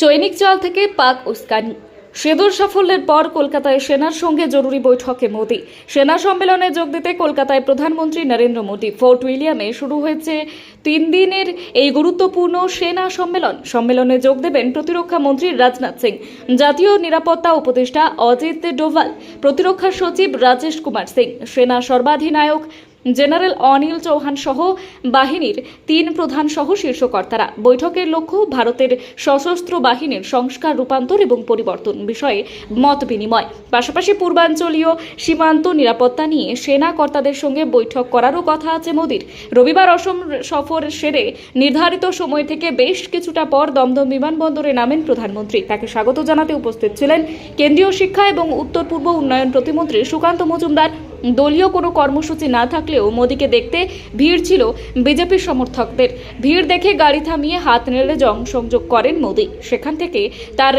চৈনিক চাল থেকে পাক উস্কানি। সেদুর সাফল্যের পর কলকাতায় সেনার সঙ্গে জরুরি বৈঠকে মোদী। সেনা সম্মেলনে যোগ দিতে কলকাতায় প্রধানমন্ত্রী নরেন্দ্র মোদী। ফোর্ট উইলিয়ামে শুরু হয়েছে তিন দিনের এই গুরুত্বপূর্ণ সেনা সম্মেলন। সম্মেলনে যোগ দেবেন প্রতিরক্ষা মন্ত্রী রাজনাথ সিং, জাতীয় নিরাপত্তা উপদেষ্টা অজিত ডোভাল, প্রতিরক্ষা সচিব রাজেশ কুমার সিং, সেনা সর্বাধিনায়ক জেনারেল অনিল চৌহান সহ বাহিনীর তিন প্রধান সহ শীর্ষ কর্তারা বৈঠকের লক্ষ্য ভারতের সশস্ত্র বাহিনীর সংস্কার, রূপান্তর এবং পরিবর্তন বিষয়ে মত বিনিময়। পাশাপাশি পূর্বাঞ্চলীয় সীমান্ত নিরাপত্তা নিয়ে সেনা কর্তাদের সঙ্গে বৈঠক করারও কথা আছে মোদির। রবিবার অসম সফর সেরে নির্ধারিত সময় থেকে বেশ কিছুটা পর দমদম বিমানবন্দরে নামেন প্রধানমন্ত্রী। তাকে স্বাগত জানাতে উপস্থিত ছিলেন কেন্দ্রীয় শিক্ষা এবং উত্তর পূর্ব উন্নয়ন প্রতিমন্ত্রী সুকান্ত মজুমদার। দলীয় কোনো কর্মসূচি না থাকলেও মোদীকে দেখতে ভিড় ছিল বিজেপির সমর্থকদের। ভিড় দেখে গাড়ি থামিয়ে হাত নেড়ে জনসংযোগ করেন মোদী। সেখান থেকে তার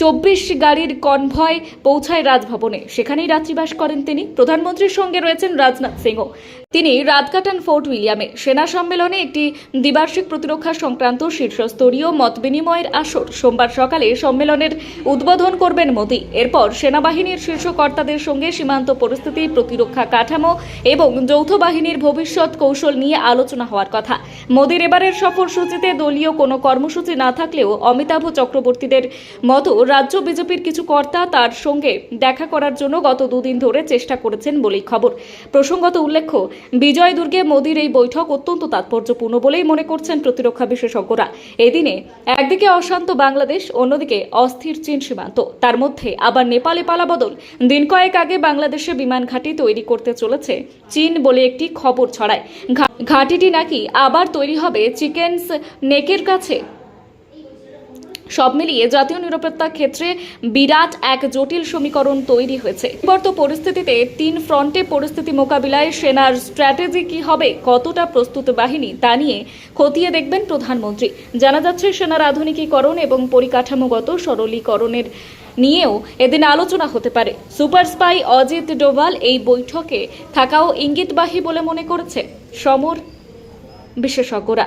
চব্বিশ গাড়ির কনভয় পৌঁছায় রাজভবনে। সেখানেই রাত্রিবাস করেন তিনি। প্রধানমন্ত্রীর সঙ্গে রয়েছেন রাজনাথ সিংও তিনি রাত কাটান ফোর্ট উইলিয়ামে। সেনা সম্মেলনে একটি দ্বিবার্ষিক প্রতিরক্ষা সংক্রান্ত শীর্ষস্তরীয় মত বিনিময়ের আসর সোমবার সকালে সম্মেলনের উদ্বোধন করবেন মোদী। এরপর সেনাবাহিনীর শীর্ষ কর্তাদের সঙ্গে সীমান্ত পরিস্থিতি, প্রতিরক্ষা কাঠামো এবং যৌথ বাহিনীর ভবিষ্যৎ কৌশল নিয়ে আলোচনা হওয়ার কথা। মোদীর এবারের সফরসূচিতে দলীয় কোনো কর্মসূচি না থাকলেও অমিতাভ চক্রবর্তীদের মতো রাজ্য বিজেপির কিছু কর্তা তার সঙ্গে দেখা করার জন্য গত দুদিন ধরে চেষ্টা করেছেন বলেই খবর। প্রসঙ্গত উল্লেখ্য, বিজয় দুর্গে মোদীর এই বৈঠক অত্যন্ত তাৎপর্যপূর্ণ বলেই মনে করছেন প্রতিরক্ষা বিশেষজ্ঞরা। এদিনে একদিকে অশান্ত বাংলাদেশ, অন্যদিকে অস্থির চীন সীমান্ত। তার মধ্যে আবার নেপালে পালাবদল দিন কয়েক আগে বাংলাদেশে বিমান ঘাঁটি তৈরি করতে চলেছে চীন বলে একটি খবর ছড়ায়। ঘাঁটিটি নাকি আবার তৈরি হবে চিকেনস নেকের কাছে? সব মিলিয়ে জাতীয় নিরাপত্তার ক্ষেত্রে বিরাট এক জটিল সমীকরণ তৈরি হয়েছে। বর্তমান পরিস্থিতিতে তিন ফ্রন্টে পরিস্থিতি মোকাবিলায় সেনার স্ট্র্যাটেজি কি হবে, কতটা প্রস্তুত বাহিনী তা নিয়ে খতিয়ে দেখবেন প্রধানমন্ত্রী। জানা যাচ্ছে সেনার আধুনিকীকরণ এবং পরিকাঠামোগত সরলীকরণের নিয়েও এদিন আলোচনা হতে পারে। সুপার স্পাই অজিত ডোভাল এই বৈঠকে থাকাও ইঙ্গিতবাহী বলে মনে করেছে। সমর বিশেষজ্ঞরা।